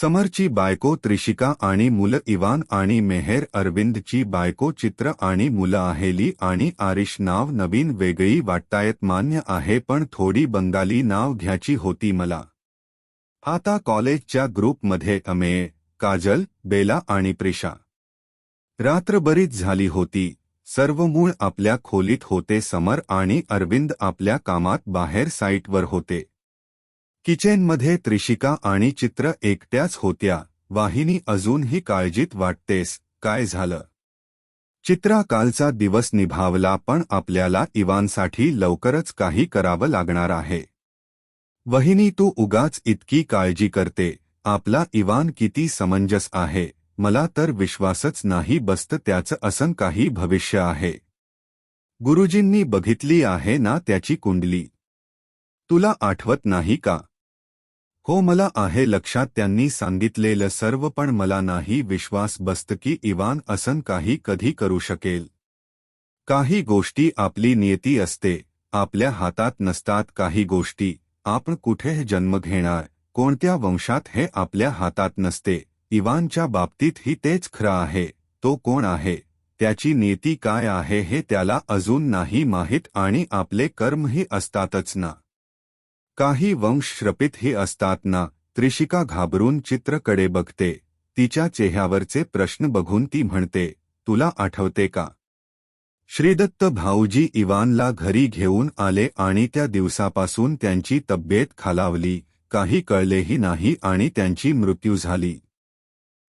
समरची बायको त्रिशिका आणि मुलं इवान आणि मेहेर अरविंदची बायको चित्र आणि मुलं आहेली आणि आरिश नाव नवीन वेगळी वाटतायत मान्य आहे पण थोडी बंगाली नाव घ्यायची होती मला. आता कॉलेजच्या ग्रुपमध्ये अमेय काजल बेला आणि प्रिशा. रात्र बरीच झाली होती. सर्व मूळ आपल्या खोलीत होते समर आणि अरविंद आपल्या कामात बाहेर साईटवर होते. किचनमध्ये त्रिशिका आणि चित्र एकट्याच होत्या. वाहिनी अजूनही काळजीत वाटतेस काय झालं? चित्रा कालचा दिवस निभावला पण आपल्याला इवानसाठी लवकरच काही करावं लागणार आहे. वहिनी तू उगाच इतकी काळजी करते आपला इवान किती समंजस आहे मला तर विश्वासच नाही बसत त्याचं असं काही भविष्य आहे. गुरुजींनी बघितली आहे ना त्याची कुंडली? तुला आठवत नाही का? हो मला आहे लक्षात त्यांनी सांगितलेलं सर्व पण मला नाही विश्वास बसत की इवान असन काही कधी करू शकेल. काही गोष्टी आपली नियती असते आपल्या हातात नसतात काही गोष्टी. आपण कुठे जन्म घेणार कोणत्या वंशात हे आपल्या हातात नसते. इवानच्या बाबतीत ही तेच खरं आहे तो कोण आहे त्याची नीती काय आहे हे त्याला अजून नाही माहीत आणि आपले कर्मही असतातच ना. काही वंश श्रपितही असतात ना त्रिशिका घाबरून चित्रकडे बघते. तिच्या चेहऱ्यावरचे प्रश्न बघून ती म्हणते तुला आठवते का? श्रीदत्त भाऊजी इवानला घरी घेऊन आले आणि त्या दिवसापासून त्यांची तब्येत खालावली काही कळलेही नाही आणि त्यांची मृत्यू झाली.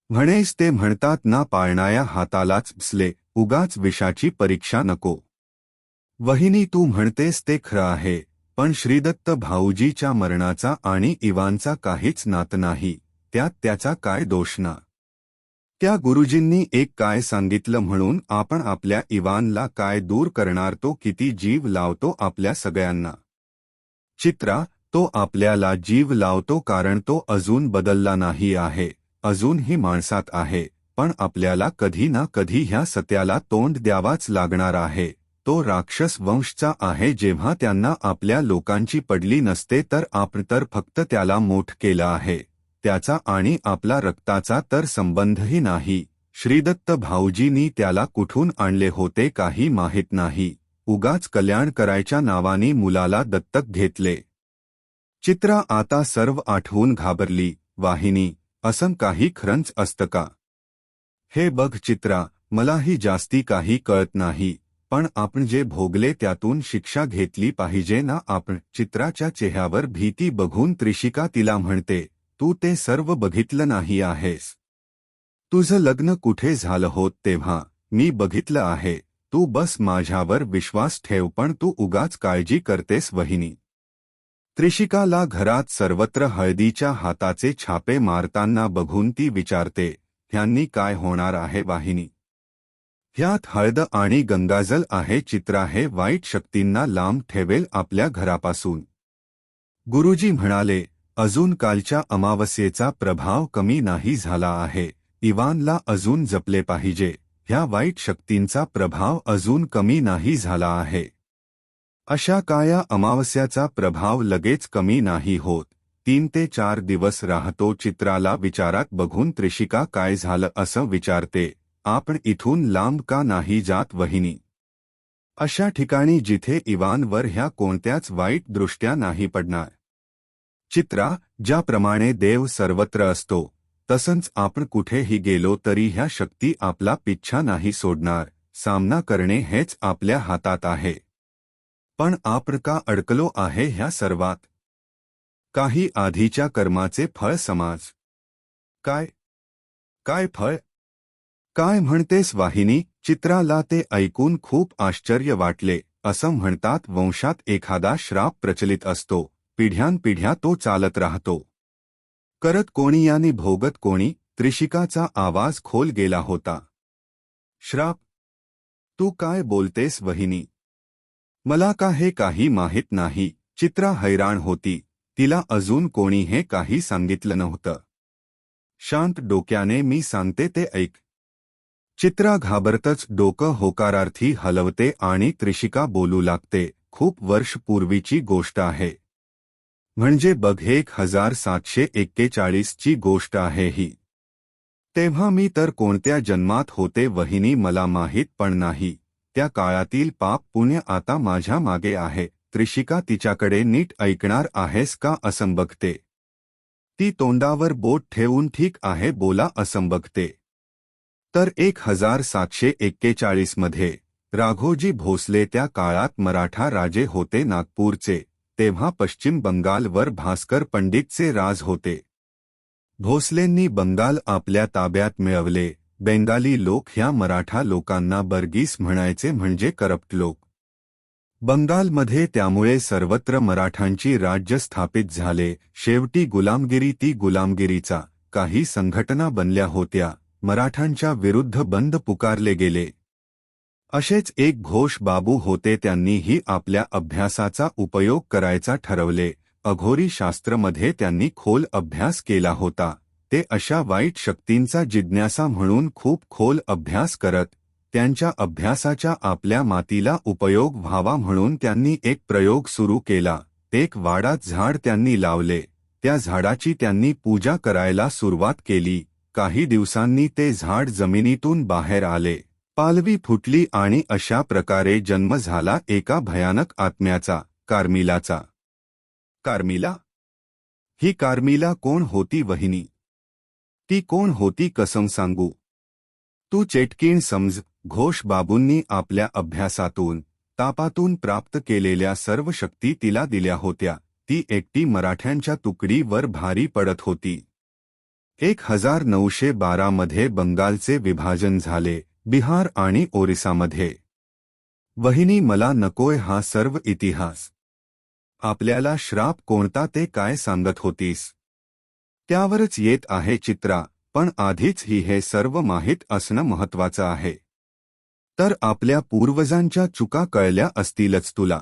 म्हणेस ते म्हणतात ना पाळणाया हातालाच बसले उगाच विषाची परीक्षा नको. वहिनी तू म्हणतेस ते खरं आहे पण श्रीदत्त भाऊजीच्या मरणाचा आणि इवानचा काहीच नात नाही त्यात त्याचा काय दोष ना? त्या गुरुजींनी एक काय सांगितलं म्हणून आपण आपल्या इवानला काय दूर करणार तो किती जीव लावतो आपल्या सगळ्यांना? चित्रा तो आपल्याला जीव लावतो कारण तो अजून बदलला नाही आहे अजूनही माणसात आहे पण आपल्याला कधी ना कधी ह्या सत्याला तोंड द्यावाच लागणार आहे. तो राक्षस वंशचा आहे जेव्हा त्यांना आपल्या लोकांची पडली नसते तर आपण तर फक्त त्याला मोठ केलं आहे. त्याचा आणि आपला रक्ताचा तर संबंधही नाही. श्रीदत्त भाऊजींनी त्याला कुठून आणले होते काही माहीत नाही. उगाच कल्याण करायच्या नावाने मुलाला दत्तक घेतले. चित्रा आता सर्व आठवून घाबरली. वाहिनी असं काही खरंच असतं का? हे बघ चित्रा मलाही जास्ती काही कळत नाही. पण आपण जे भोगले त्यातून शिक्षा घेतली पाहिजे ना आपण चित्राच्या चेहऱ्यावर भीती बघून त्रिशिका तिला म्हणते तू ते सर्व बघितलं नाही आहेस. तुझं लग्न कुठे झालं होत तेव्हा? मी बघितलं आहे. तू बस माझ्यावर विश्वास ठेव पण तू उगाच काळजी करतेस वहिनी त्रिशिकाला घरात सर्वत्र हळदीच्या हाताचे छापे मारताना बघून ती विचारते ह्यांनी काय होणार आहे वाहिनी? ह्यात हळद आणि गंगाजल आहे चित्रा हे वाईट शक्तींना लांब ठेवेल आपल्या घरापासून. गुरुजी म्हणाले अजून कालच्या अमावस्येचा प्रभाव कमी नाही झाला आहे. इवानला अजून जपले पाहिजे. ह्या वाईट शक्तींचा प्रभाव अजून कमी नाही झाला आहे. अशा काया अमावस्याचा प्रभाव लगेच कमी नाही होत. तीन ते चार दिवस राहतो चित्राला विचारात बघून त्रिशिका काय झालं असं विचारते. आपण इथून लांब का नाही जात वहिनी? अशा ठिकाणी जिथे इवानवर ह्या कोणत्याच वाईट दृष्ट्या नाही पडणार. चित्रा ज्याप्रमाणे देव सर्वत्र असतो तसंच आपण कुठेही गेलो तरी ह्या शक्ती आपला पिच्छा नाही सोडणार सामना करणे हेच आपल्या हातात आहे. पण आपण का अडकलो आहे ह्या सर्वात? काही आधीच्या कर्माचे फळ समाज. काय? काय फळ? काय म्हणतेस वाहिनी चित्राला ते ऐकून खूप आश्चर्य वाटले. असं म्हणतात वंशात एखादा श्राप प्रचलित असतो. पिढ्यानपिढ्या तो चालत राहतो. करत कोणी याने भोगत कोणी त्रिशिकाचा आवाज खोल गेला होता. श्राप? तू काय बोलतेस वहिनी? मला का हे काही माहीत नाही? चित्रा हैराण होती. तिला अजून कोणी हे काही सांगितलं नव्हतं. शांत डोक्याने मी सांगते ते ऐक. चित्रा घाबरतच डोकं होकारार्थी हलवते आणि त्रिशिका बोलू लागते खूप वर्ष पूर्वीची गोष्ट आहे. म्हणजे बघ एक हजार सातशे एक्केचाळीसची गोष्ट आहे ही. तेव्हा मी तर कोणत्या जन्मात होते वहिनी मला माहीत पण नाही. त्या काळातील पाप पुण्य आता माझ्या मागे आहे. त्रिशिका तिच्याकडे नीट ऐकणार आहेस का असं बघते ती तोंडावर बोट ठेवून ठीक आहे बोला असं बघते तर एक हज़ार सातशे एक्केचाळीसमध्ये राघोजी भोसले त्या काळात मराठा राजे होते नागपूरचे, तेव्हा पश्चिम बंगालवर भास्कर पंडितचे राज होते. भोसलेंनी बंगाल आपल्या ताब्यात मिळवले, बेंगाली लोक ह्या मराठा लोकांना बर्गीस म्हणायचे म्हणजे करप्ट लोक. बंगालमध्ये त्यामुळे सर्वत्र मराठांची राज्य स्थापित झाले, शेवटी गुलामगिरी ती गुलामगिरीचा, काही संघटना बनल्या होत्या. मराठांच्या विरुद्ध बंद पुकारले गेले. असेच एक घोष बाबू होते त्यांनीही आपल्या अभ्यासाचा उपयोग करायचा ठरवले. अघोरी शास्त्रमध्ये त्यांनी खोल अभ्यास केला होता. ते अशा वाईट शक्तींचा जिज्ञासा म्हणून खूप खोल अभ्यास करत त्यांच्या अभ्यासाच्या आपल्या मातीला उपयोग व्हावा म्हणून त्यांनी एक प्रयोग सुरू केला. एक वाडात झाड त्यांनी लावले. त्या झाडाची त्यांनी पूजा करायला सुरुवात केली. काही दिवसांनी ते झाड जमिनीतून बाहेर आले. पालवी फुटली आणि अशा प्रकारे जन्म झाला एका भयानक आत्म्याचा कार्मिलाचा. कार्मिला? ही कार्मिला कोण होती वहिनी? ती कोण होती कसम सांगू? तू चेटकीण समज घोष बाबूंनी आपल्या अभ्यासातून तापातून प्राप्त केलेल्या सर्व शक्ती तिला दिल्या होत्या. ती एकटी मराठ्यांच्या तुकडीवर भारी पडत होती. एक हजार नऊशे बारामध्ये बंगालचे विभाजन झाले बिहार आणि ओरिसामध्ये. वहिनी मला नकोय हा सर्व इतिहास. आपल्याला श्राप कोणता ते काय सांगत होतीस? त्यावरच येत आहे चित्रा पण आधीच ही हे सर्व माहीत असणं महत्वाचं आहे. तर आपल्या पूर्वजांच्या चुका कळल्या असतीलच तुला.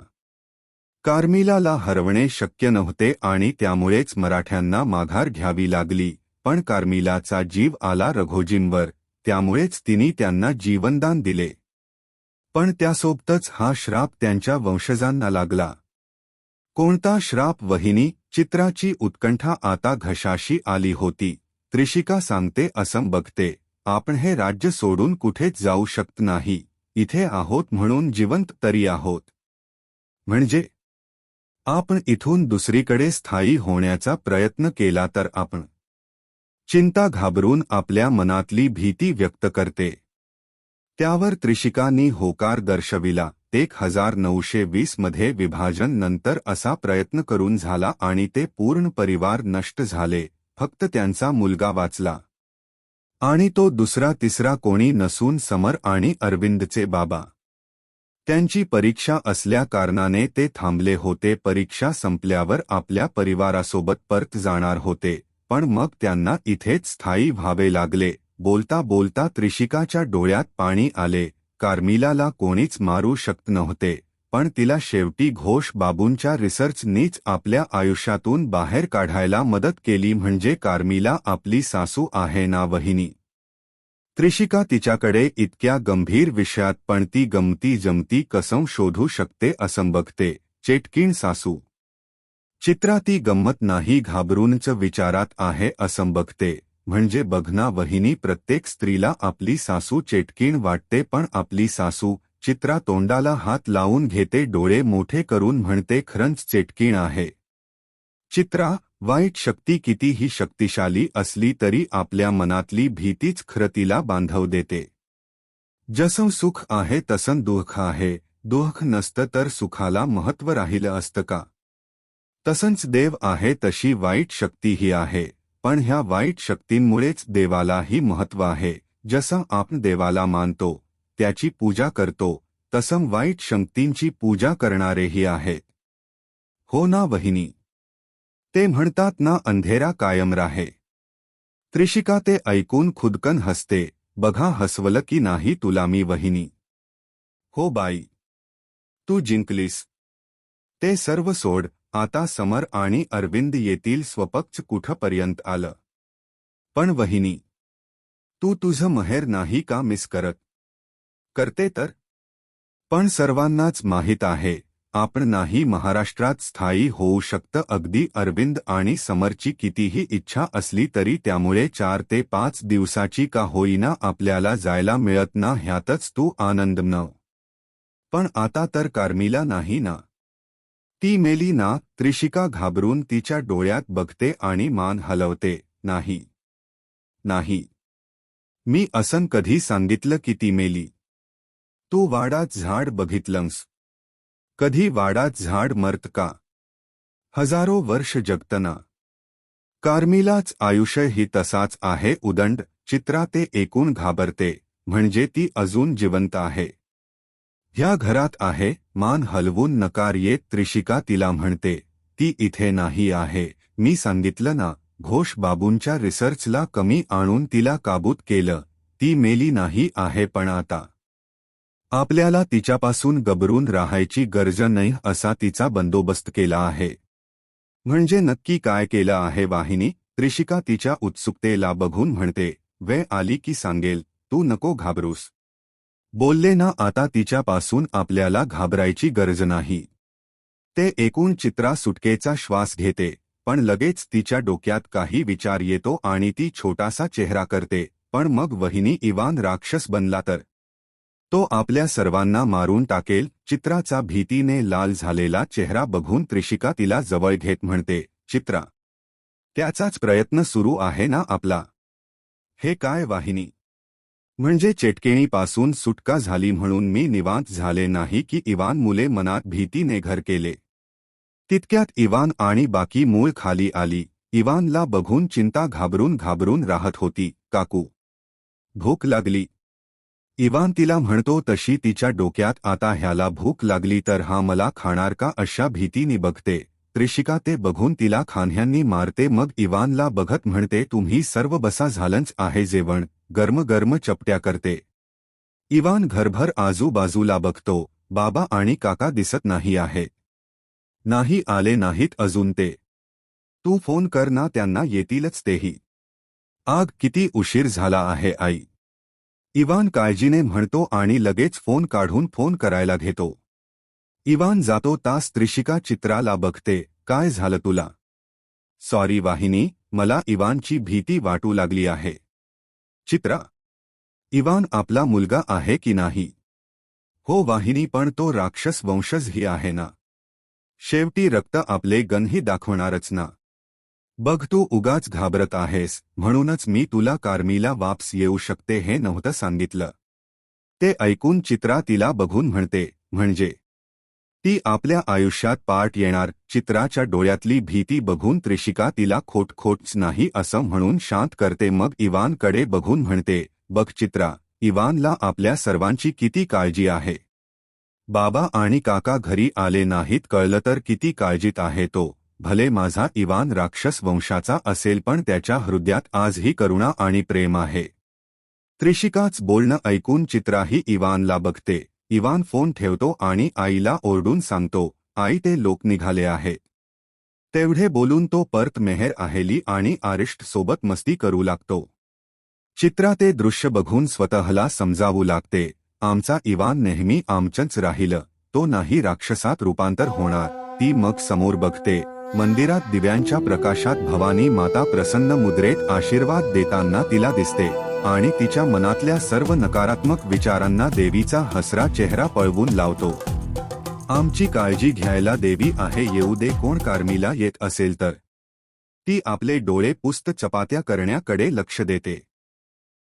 कार्मिलाला हरवणे शक्य नव्हते आणि त्यामुळेच मराठ्यांना माघार घ्यावी लागली. पण कार्मिलाचा जीव आला रघोजींवर त्यामुळेच तिने त्यांना जीवनदान दिले. पण त्यासोबतच हा श्राप त्यांच्या वंशजांना लागला. कोणता श्राप वहिनी चित्राची उत्कंठा आता घशाशी आली होती त्रिशिका सांगते असं बघते आपण हे राज्य सोडून कुठेच जाऊ शकत नाही इथे आहोत म्हणून जिवंत तरी आहोत. म्हणजे? आपण इथून दुसरीकडे स्थायी होण्याचा प्रयत्न केला तर आपण चिंता घाबरून आपल्या मनातली भीती व्यक्त करते. त्यावर त्रिशिकांनी होकार दर्शविला एक हजार नऊशे वीसमध्ये विभाजन नंतर असा प्रयत्न करून झाला आणि ते पूर्ण परिवार नष्ट झाले फक्त त्यांचा मुलगा वाचला. आणि तो दुसरा तिसरा कोणी नसून समर आणि अरविंदचे बाबा. त्यांची परीक्षा असल्या कारणाने ते थांबले होते परीक्षा संपल्यावर आपल्या परिवारासोबत परत जाणार होते. पण मग त्यांना इथेच स्थायी व्हावे लागले. बोलता बोलता त्रिशिकाच्या डोळ्यात पाणी आले. कार्मिलाला कोणीच मारू शकत नव्हते. पण तिला शेवटी घोष बाबूंच्या रिसर्चनीच आपल्या आयुष्यातून बाहेर काढायला मदत केली म्हणजे कार्मिला आपली सासू आहे ना वहिनी. त्रिशिका तिच्याकडे इतक्या गंभीर विषयात पण ती गमती जमती कसं शोधू शकते असं बघते चेटकीण सासू चित्रा ती गंमत नाही घाबरूनच विचारात आहे असं बघते म्हणजे बघना वहिनी प्रत्येक स्त्रीला आपली सासू चेटकीण वाटते पण आपली सासू चित्रा तोंडाला हात लावून घेते डोळे मोठे करून म्हणते खरंच चेटकीण आहे. चित्रा वाईट शक्ती कितीही शक्तिशाली असली तरी आपल्या मनातली भीतीच खरतीला बांधव देते. जसं सुख आहे तसं दुःख आहे दुःख नसतं तर सुखाला महत्त्व राहिलं असतं का? तसंच देव आहे तशी वाईट शक्तीही आहे पण ह्या वाईट शक्तींमुळेच देवालाही महत्त्व आहे. जसं आपण देवाला मानतो त्याची पूजा करतो तसं वाईट शक्तींची पूजा करणारेही आहेत. हो ना वहिनी. ते म्हणतात ना अंधेरा कायम राहे. त्रिशिका ते ऐकून खुदकन हसते बघा हसवलं की नाही तुला मी वहिनी. हो बाई. तू जिंकलीस. ते सर्व सोड आता समर आणि अरविंद येतील स्वपक्ष कुठपर्यंत आलं? पण वहिनी तू तुझं महेर नाही का मिस करत? करते तर? पण सर्वांनाच माहीत आहे आपण नाही महाराष्ट्रात स्थायी होऊ शकतं अगदी अरविंद आणि समरची कितीही इच्छा असली तरी त्यामुळे चार ते पाच दिवसाची का होईना आपल्याला जायला मिळत ना ह्यातच तू आनंद न पण आता तर कार्मिला नाही ना? ती मेली ना त्रिशिका घाबरून तिच्या डोळ्यात बघते आणि मान हलवते नाही. नाही. मी असं कधी सांगितलं की ती मेली? तू वाडात झाड बघितलंस. कधी वाडात झाड मरत का? हजारो वर्ष जगतना. कार्मिलाच आयुष्य ही तसाच आहे उदंड चित्रा ते एकूण घाबरते म्हणजे ती अजून जिवंत आहे. ह्या घरात आहे मान हलवून नकार येत त्रिशिका तिला म्हणते ती इथे नाही आहे. मी सांगितलं ना घोष बाबूंच्या रिसर्चला कमी आणून तिला काबूत केलं. ती मेली नाही आहे पण आता. आपल्याला तिच्यापासून गबरून राहायची गरज नाही असा तिचा बंदोबस्त केला आहे. म्हणजे नक्की काय केलं आहे वाहिनी? त्रिशिका तिच्या उत्सुकतेला बघून म्हणते वे आली की सांगेल. तू नको घाबरूस. बोलले ना आता तिच्यापासून आपल्याला घाबरायची गरज नाही. ते एकूण चित्रा सुटकेचा श्वास घेते पण लगेच तिच्या डोक्यात काही विचार येतो आणि ती छोटासा चेहरा करते पण मग वहिनी इवान राक्षस बनला तर. तो आपल्या सर्वांना मारून टाकेल चित्राचा भीतीने लाल झालेला चेहरा बघून त्रिशिका तिला जवळ घेत म्हणते चित्रा त्याचाच प्रयत्न सुरू आहे ना आपला? हे काय वाहिनी? म्हणजे चेटकेणीपासून सुटका झाली म्हणून मी निवांत झाले नाही की इवान मुले मनात भीतीने घर केले. तितक्यात इवान आणि बाकी मूळ खाली आली. इवानला बघून चिंता घाबरून घाबरून राहत होती. काकू. भूक लागली. इवान तिला म्हणतो तशी तिच्या डोक्यात आता ह्याला भूक लागली तर हा मला खाणार का अशा भीतीने बघते. त्रिशिका ते बघून तिला खान्ह्यांनी मारते. मग इवानला बघत म्हणते तुम्ही सर्व बसा झालंच आहे जेवण. गर्म गर्म चपट्या करते. इवान घरभर आजूबाजूला बघतो बाबा आणि काका दिसत नाही आहे. नाही आले नाहीत अजून ते. तू फोन कर ना त्यांना येतीलच तेही. आग किती उशीर झाला आहे आई. इवान काळजीने म्हणतो आणि लगेच फोन काढून फोन करायला घेतो. इवान जातो तास त्रिशिका चित्राला बघते काय झालं तुला? सॉरी वाहिनी मला इवानची भीती वाटू लागली आहे. चित्रा इवान आपला मुलगा आहे की नाही? हो वाहिनी पण तो राक्षस वंशजही आहे ना? शेवटी रक्त आपले गनही दाखवणारच ना? बघ तू उगाच घाबरत आहेस म्हणूनच मी तुला कार्मीला वापस येऊ शकते हे नव्हतं सांगितलं. ते ऐकून चित्रा तिला बघून म्हणते म्हणजे ती आपल्या आयुष्यात पाठ येणार. चित्राच्या डोळ्यातली भीती बघून त्रिशिका तिला खोटखोटच नाही असं म्हणून शांत करते. मग इवानकडे बघून म्हणते बघ चित्रा इवानला आपल्या सर्वांची किती काळजी आहे. बाबा आणि काका घरी आले नाहीत. कळलं तर किती काळजीत आहे तो. भले माझा इवान राक्षस वंशाचा असेल पण त्याच्या हृदयात आजही करुणा आणि प्रेम आहे. त्रिशिकाच बोलणं ऐकून चित्राही इवानला बघते. इवान फोन ठेवतो आणि आईला ओरडून सांगतो आई ते लोक निघाले आहेत तेवढे बोलून तो परत मेहर आहेली आणि आरिष्ट सोबत मस्ती करू लागतो. चित्रा ते दृश्य बघून स्वतःला समजावू लागते आमचा इवान नेहमी आमचंच राहिलं तो नाही राक्षसात रूपांतर होणार ती मग समोर बघते मंदिरात दिव्यांच्या प्रकाशात भवानी माता प्रसन्न मुद्रेत आशीर्वाद देताना तिला दिसते आणि तिच्या मनातल्या सर्व नकारात्मक विचारांना देवीचा हसरा चेहरा पळवून लावतो. आमची काळजी घ्यायला देवी आहे येऊ दे कोण कार्मीला येत असेल तर. ती आपले डोळे पुस्त चपात्या करण्याकडे लक्ष देते.